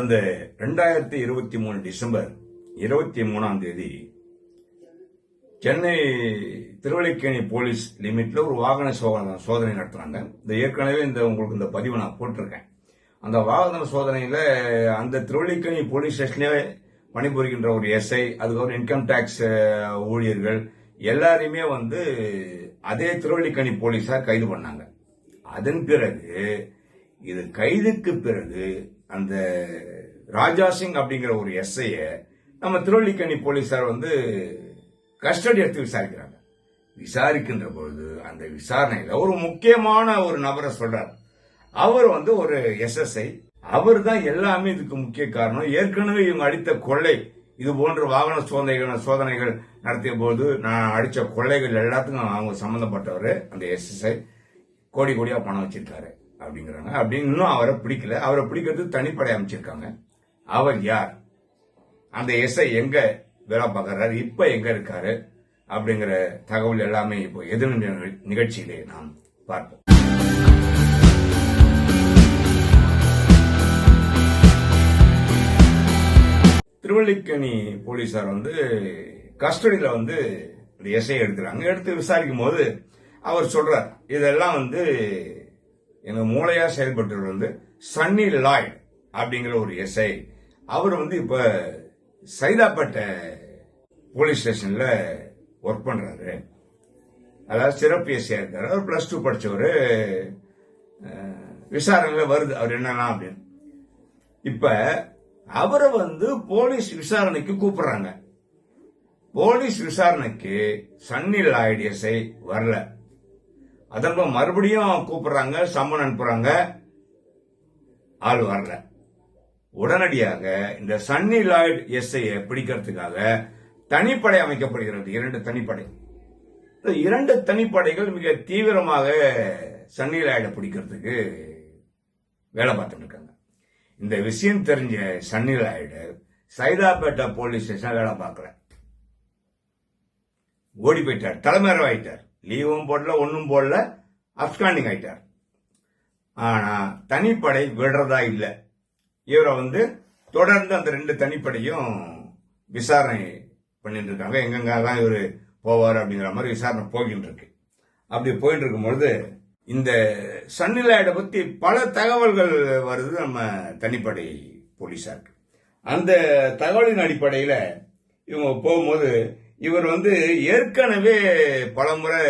கடந்த ரெண்டாயிரத்தி இருபத்தி மூணு டிசம்பர் இருபத்தி மூணாம் தேதி சென்னை திருவள்ளிக்கேணி போலீஸ் லிமிட்ல ஒரு வாகன சோதனை சோதனை நடத்துறாங்க. இந்த ஏற்கனவே இந்த உங்களுக்கு இந்த பதிவை நான் போட்டிருக்கேன். அந்த வாகன சோதனையில அந்த திருவள்ளிக்கேணி போலீஸ் ஸ்டேஷன்லேயே பணிபுரிகின்ற ஒரு எஸ்ஐ அதுக்கப்புறம் இன்கம் டேக்ஸ் ஊழியர்கள் எல்லாரையுமே வந்து அதே திருவள்ளிக்கணி போலீஸார் கைது பண்ணாங்க. அதன் பிறகு இது கைதுக்கு பிறகு அந்த ராஜா சிங் அப்படிங்கிற ஒரு எஸ்ஐய நம்ம திருவல்லிக்கேணி போலீஸார் வந்து கஸ்டடி எடுத்து விசாரிக்கிறாங்க. விசாரிக்கின்ற பொழுது அந்த விசாரணையில ஒரு முக்கியமான ஒரு நபரை சொல்றார். அவர் வந்து ஒரு எஸ்எஸ்ஐ அவர் தான் எல்லாமே இதுக்கு முக்கிய காரணம். ஏற்கனவே இவங்க அடித்த கொள்ளை இது போன்ற வாகன சோதனைகள் சோதனைகள் நடத்திய போது நான் அடித்த கொள்ளைகள் எல்லாத்துக்கும் அவங்க சம்மந்தப்பட்டவர் அந்த எஸ்எஸ்ஐ கோடி கோடியாக பணம் வச்சிருக்காரு. அப்படிங்கிறாங்க. அப்படின்னு இன்னும் அவரை பிடிக்கல. அவரை பிடிக்கிறது தனிப்படை அமைச்சிருக்காங்க. அவர் யார்? அந்த எஸ்ஐ எங்க வேலை பார்க்கறாரு? இப்ப எங்க இருக்காரு? அப்படிங்கிற தகவல் எல்லாமே இப்போ எதிர் நிகழ்ச்சியிலே நாம் பார்ப்போம். திருவள்ளிக்கணி போலீசார் வந்து கஸ்டடியில் வந்து இந்த எஸ்ஐ எடுக்கிறாங்க. எடுத்து விசாரிக்கும் போது அவர் சொல்றார் இதெல்லாம் வந்து எங்க மூளையா செயல்பட்டவர் வந்து சன்னி லாய்ட் அப்படிங்கிற ஒரு எஸ்ஐ அவர் வந்து இப்ப சைதாப்பேட்டை போலீஸ் ஸ்டேஷன்ல ஒர்க் பண்றாரு. அதாவது சிறப்பு எஸ்ஐ இருக்காரு. அவர் பிளஸ் டூ படிச்சவர். விசாரணையில வருது. அவர் என்னன்னா அப்படின்னு. இப்ப அவரை வந்து போலீஸ் விசாரணைக்கு கூப்பிடுறாங்க. போலீஸ் விசாரணைக்கு சன்னி லாய்டு எஸ்ஐ வரல. அதன் மறுபடியும் கூப்பிடுறாங்க சம்மன் அனுப்புறாங்க. ஆள் வரல. உடனடியாக இந்த சன்னி லாய்டு எஸ்ஐயை பிடிக்கிறதுக்காக தனிப்படை அமைக்கப்படுகிறது. இரண்டு தனிப்படை. இந்த இரண்டு தனிப்படைகள் மிக தீவிரமாக சன்னி லாய்டை பிடிக்கிறதுக்கு வேலை பார்த்துட்டு இருக்காங்க. இந்த விஷயம் தெரிஞ்ச Sunny Lloyd Saidapet police station வேலை பார்க்கல. ஓடி போயிட்டார். தலைமறைவு ஆயிட்டார் லீவும் போடல ஒன்றும் போடல அப்காண்டிங் ஆயிட்டார். ஆனா தனிப்படை விடுறதா இல்லை. இவரை வந்து தொடர்ந்து அந்த ரெண்டு தனிப்படையும் விசாரணை பண்ணிட்டு இருக்காங்க எங்கெங்கெல்லாம் இவர் போவார் அப்படிங்கிற மாதிரி விசாரணை போய்கிட்டு இருக்கு அப்படி போயிட்டு இருக்கும்பொழுது இந்த சன்னிலாயிட பத்தி பல தகவல்கள் வருது நம்ம தனிப்படை போலீஸாருக்கு. அந்த தகவலின் அடிப்படையில் இவங்க போகும்போது இவர் வந்து ஏற்கனவே பலமுறை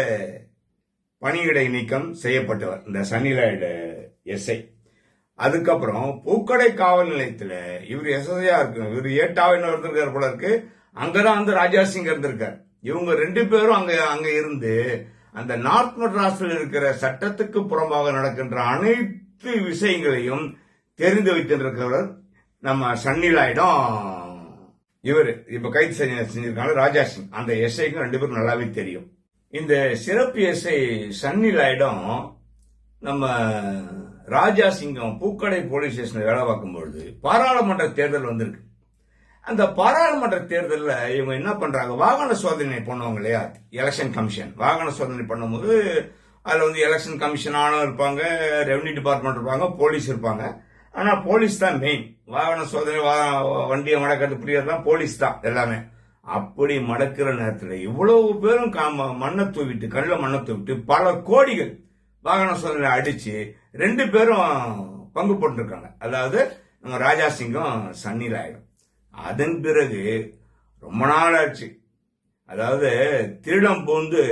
பணியிடை நீக்கம் செய்யப்பட்டவர் இந்த சன்னிலாய்டு எஸ்ஐ. அதுக்கப்புறம் பூக்கடை காவல் நிலையத்தில் இவர் எஸ்எஸ்ஐயா இருக்கு. இவர் ஏட்டாவை இருந்திருக்கார் போல இருக்கு. அங்கதான் வந்து ராஜா சிங் இருந்திருக்கார். இவங்க ரெண்டு பேரும் அங்க அங்க இருந்து அந்த நார்த் மெட்ராஸில் இருக்கிற சட்டத்துக்கு புறம்பாக நடக்கின்ற அனைத்து விஷயங்களையும் தெரிந்து வைத்திருக்கிறவர் நம்ம சன்னிலாயிடம் இவர் இப்ப கைது செஞ்சிருக்காங்க ராஜா சிங் அந்த எஸ்ஐக்கும் ரெண்டு பேரும் நல்லாவே தெரியும். இந்த சிறப்பு எஸ்ஐ சன்னிலாயிடம் நம்ம ராஜா சிங்கம் பூக்கடை போலீஸ் ஸ்டேஷன் வேலை பார்க்கும் பொழுது பாராளுமன்ற தேர்தல் வந்திருக்கு. அந்த பாராளுமன்ற தேர்தலில் இவங்க என்ன பண்றாங்க? வாகன சோதனை பண்ணுவாங்க இல்லையா? எலெக்ஷன் கமிஷன் வாகன சோதனை பண்ணும்போது அதில் வந்து எலெக்ஷன் கமிஷன் ஆளும் இருப்பாங்க ரெவன்யூ டிபார்ட்மெண்ட் இருப்பாங்க போலீஸ் இருப்பாங்க. ஆனா போலீஸ் தான் மெயின் வாகன சோதனை வண்டியை மடக்கிறது புரியறதுலாம் போலீஸ் தான் எல்லாமே. அப்படி மடக்கிற நேரத்தில் இவ்வளவு பேரும் காம- மண்ணை தூவிட்டு கண்ணில் மண்ணை தூவிட்டு பல கோடிகள் வாகன சோதனை அடிச்சு ரெண்டு பேரும் பங்கு போட்டிருக்காங்க. அதாவது நம்ம ராஜா சிங்கம் சன்னீர் அதன் பிறகு ரொம்ப நாள் ஆச்சு. அதாவது திருடம் பூந்து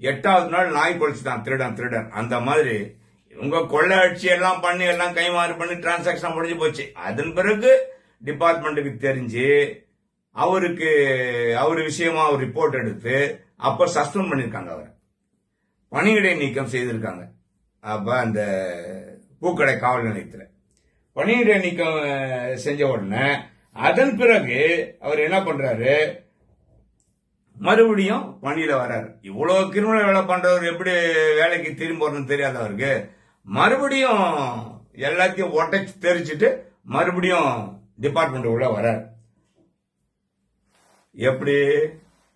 எட்டாவது நாள் நாய் பொழிச்சுதான் திருடன் திருடன். அந்த மாதிரி இவங்க கொள்ளை அடிச்சு எல்லாம் பண்ணி எல்லாம் கைமாறு பண்ணி டிரான்சாக்ஷன் முடிஞ்சு போச்சு. அதன் பிறகு டிபார்ட்மெண்ட்டுக்கு தெரிஞ்சு அவருக்கு அவர் விஷயமா ஒரு ரிப்போர்ட் எடுத்து அப்ப சஸ்பெண்ட் பண்ணியிருக்காங்க அவரை. பணியிடை நீக்கம் செய்திருக்காங்க. அப்ப அந்த பூக்கடை காவல் நிலையத்தில். பணியிடை நீக்கம் செஞ்ச உடனே அதன் பிறகு அவர் என்ன பண்றாரு? மறுபடியும் பணியில வர்றாரு இவ்வளவு கிரிமினல் வேலை பண்றவர் எப்படி வேலைக்கு திரும்ப வரணும்னு தெரியாத அவருக்கு மறுபடியும் எல்லாத்தையும் உடைச்சு தெரிச்சுட்டு மறுபடியும் டிபார்ட்மெண்ட் உள்ள வரார். எப்படி?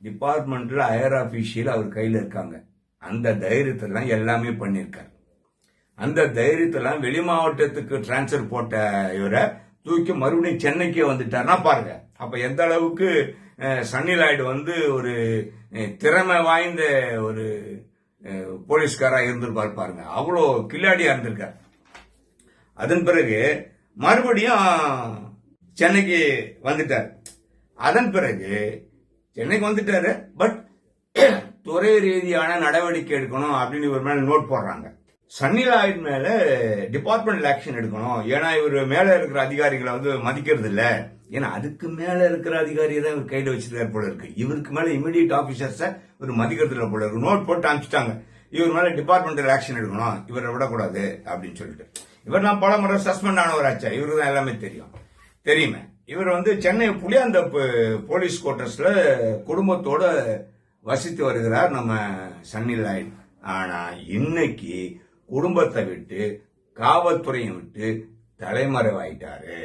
டிபார்ட்மெண்ட்ல ஹையர் ஆபீஷியல் அவர் கையில் இருக்காங்க. அந்த தைரியத்தெல்லாம் எல்லாமே பண்ணியிருக்காரு. அந்த தைரியத்தெல்லாம் வெளி மாவட்டத்துக்கு டிரான்ஸ்பர் போட்ட இவரை தூக்கி மறுபடியும் சென்னைக்கே வந்துட்டாருன்னா பாருங்க. அப்ப எந்த அளவுக்கு சன்னி லாய்டு வந்து ஒரு திறமை வாய்ந்த ஒரு போலீஸ்காரா இருந்திருப்பார் பாருங்க. அவ்வளோ கில்லாடியா இருந்திருக்கார். அதன் பிறகு மறுபடியும் சென்னைக்கு வந்துட்டார். அதன் பிறகு சென்னைக்கு வந்துட்டாரு. பட் துறை ரீதியான நடவடிக்கை எடுக்கணும் அப்படின்னு ஒரு மேல நோட் போடுறாங்க. சன்னி லாயிட் மேல டிபார்ட்மெண்டல் ஆக்ஷன் எடுக்கணும். ஏன்னா இவர் மேல இருக்கிற அதிகாரிகளை வந்து மதிக்கிறது இல்ல ஏன்னா அதுக்கு மேல இருக்கிற அதிகாரியை தான் இவர் கையில வச்சிருக்காரு போல இருக்கு. இவருக்கு மேல இமீடியட் ஆபீசர்ஸ இவர் மதிக்கிறது இல்ல போல இருக்கு. நோட் போட்டு அனுப்பிச்சிட்டாங்க. இவர் மேல டிபார்ட்மெண்டல் ஆக்ஷன் எடுக்கணும். இவரை விடக்கூடாது அப்படின்னு சொல்லிட்டு. இவர் நான் பல முறை சஸ்பெண்ட் ஆனவராச்சா? இவருக்கு தான் எல்லாமே தெரியும். தெரியுமே? இவர் வந்து சென்னை புளியாந்தோப்பு போலீஸ் குவார்டர்ஸ்ல குடும்பத்தோட வசித்து வருகிறார் நம்ம சன்னி லாயிட் ஆனா இன்னைக்கு குடும்பத்தை விட்டு காவல்துறையை விட்டு தலைமறைவாயிட்டாரு.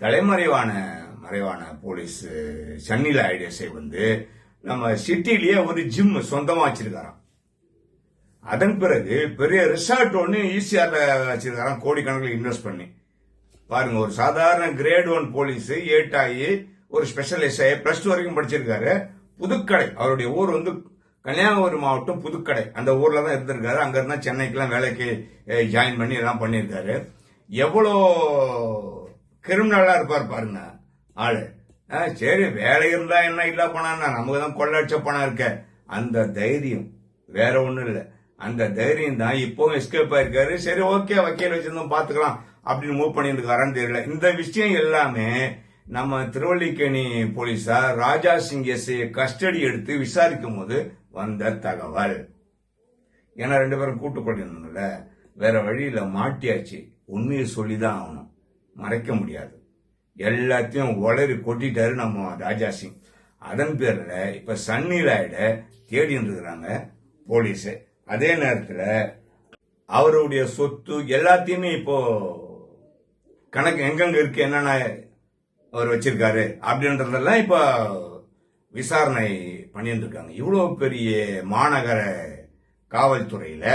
தலைமறைவான மறைவான போலீஸ் சன்னில ஐடியஸை வந்து நம்ம சிட்டிலேயே ஒரு ஜிம் சொந்தமா வச்சிருக்காராம். அதன் பிறகு பெரிய ரிசார்ட் ஒன்று ஈசிஆர்ல வச்சிருக்காராம் கோடிக்கணக்கில் இன்வெஸ்ட் பண்ணி. பாருங்க ஒரு சாதாரண கிரேட் ஒன் போலீஸ் ஏட் ஆகி ஒரு ஸ்பெஷலிஸ்ட் எஸ்ஐ பிளஸ் டூ வரைக்கும் படிச்சிருக்காரு. புதுக்கடை அவருடைய ஊர் வந்து கன்னியாகுமரி மாவட்டம் புதுக்கடை. அந்த ஊர்ல தான் இருந்திருக்காரு. அங்க இருந்தா சென்னைக்கெல்லாம் வேலைக்கு ஜாயின் பண்ணி எல்லாம் பண்ணியிருக்காரு. எவ்வளோ கிரிமினலா இருப்பார் பாருங்க ஆளு. ஆ, சரி வேலை இருந்தா என்ன இல்ல போனா நமக்கு தான் கொள்ளடிச்ச பணம் இருக்க. அந்த தைரியம் வேற ஒண்ணும் இல்லை. அந்த தைரியம் தான் இப்பவும் எஸ்கேப் ஆயிருக்காரு. சரி ஓகே வக்கீல் வச்சிருந்தோம் பாத்துக்கலாம் அப்படின்னு மூவ் பண்ணியிருக்காரான்னு தெரியல. இந்த விஷயம் எல்லாமே நம்ம திருவல்லிக்கேணி போலீசார் ராஜா சிங் எஸ்ஐ கஸ்டடி எடுத்து விசாரிக்கும் போது வந்த தகவல். ஏன்னா ரெண்டு பேரும் கூட்டு கொண்டிருந்தோம்ல வேற வழியில மாட்டியாச்சு. உண்மையை சொல்லிதான் ஆகணும். மறைக்க முடியாது. எல்லாத்தையும் உளறி கொட்டிட்டாரு நம்ம ராஜா சிங். அதன் பேர்ல இப்ப சன்னி லாய்ட தேடி இருக்கிறாங்க போலீஸ். அதே நேரத்துல அவருடைய சொத்து எல்லாத்தையுமே இப்போ கணக்கு எங்கெங்க இருக்கு என்னென்ன அவர் வச்சிருக்காரு அப்படின்றதெல்லாம் இப்ப விசாரணை பண்ணியிருந்திருக்காங்க இவ்வளோ பெரிய மாநகர காவல்துறையில்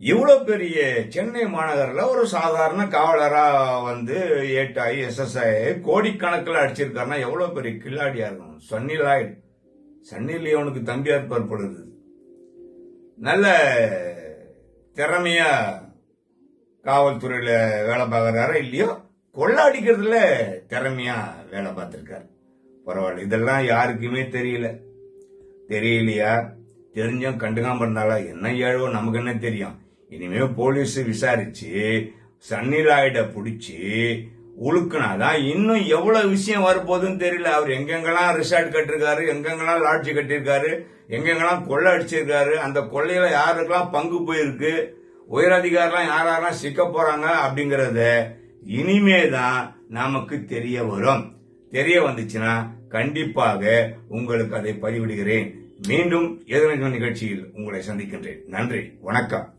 இவ்வளோ பெரிய சென்னை மாநகரில் ஒரு சாதாரண காவலராக வந்து ஏட்டாயி எஸ்எஸ்ஐ கோடிக்கணக்கில் அடிச்சிருக்காருன்னா எவ்வளோ பெரிய கில்லாடியாக இருக்கணும்? சன்னி லாய்டு சன்னி லியோனுக்கு தம்பியார் பற்படுது நல்ல திறமையா காவல்துறையில் வேலை பார்க்குறாரா இல்லையோ கொள்ளாடிக்கிறதுல திறமையா வேலை பார்த்துருக்காரு. பரவாயில்ல இதெல்லாம் யாருக்குமே தெரியல. தெரியலையா? தெரிஞ்சும் கண்டுக்காம இருந்தாலும் என்ன ஏழவோ நமக்கு என்ன தெரியும். இனிமே போலீஸ் விசாரிச்சு சன்னிலாயிட பிடிச்சி உழுக்குனாதான் இன்னும் எவ்வளவு விஷயம் வரப்போகுதுன்னு தெரியல. அவர் எங்கெங்கெல்லாம் ரிசார்ட் கட்டிருக்காரு எங்கெங்கெல்லாம் லாட்ஜ் கட்டியிருக்காரு எங்கெங்கெல்லாம் கொள்ளை அடிச்சிருக்காரு அந்த கொள்ளையில யாருக்கெல்லாம் பங்கு போயிருக்கு உயரதிகாரிலாம் யார் யாரெல்லாம் சிக்க போறாங்க அப்படிங்கறத இனிமே தான் நமக்கு தெரிய வரும். தெரிய வந்துச்சுன்னா கண்டிப்பாக உங்களுக்கு அதை பதிவிடுகிறேன் மீண்டும் எதிர்ப்பு நிகழ்ச்சியில் உங்களை சந்திக்கின்றேன். நன்றி. வணக்கம்.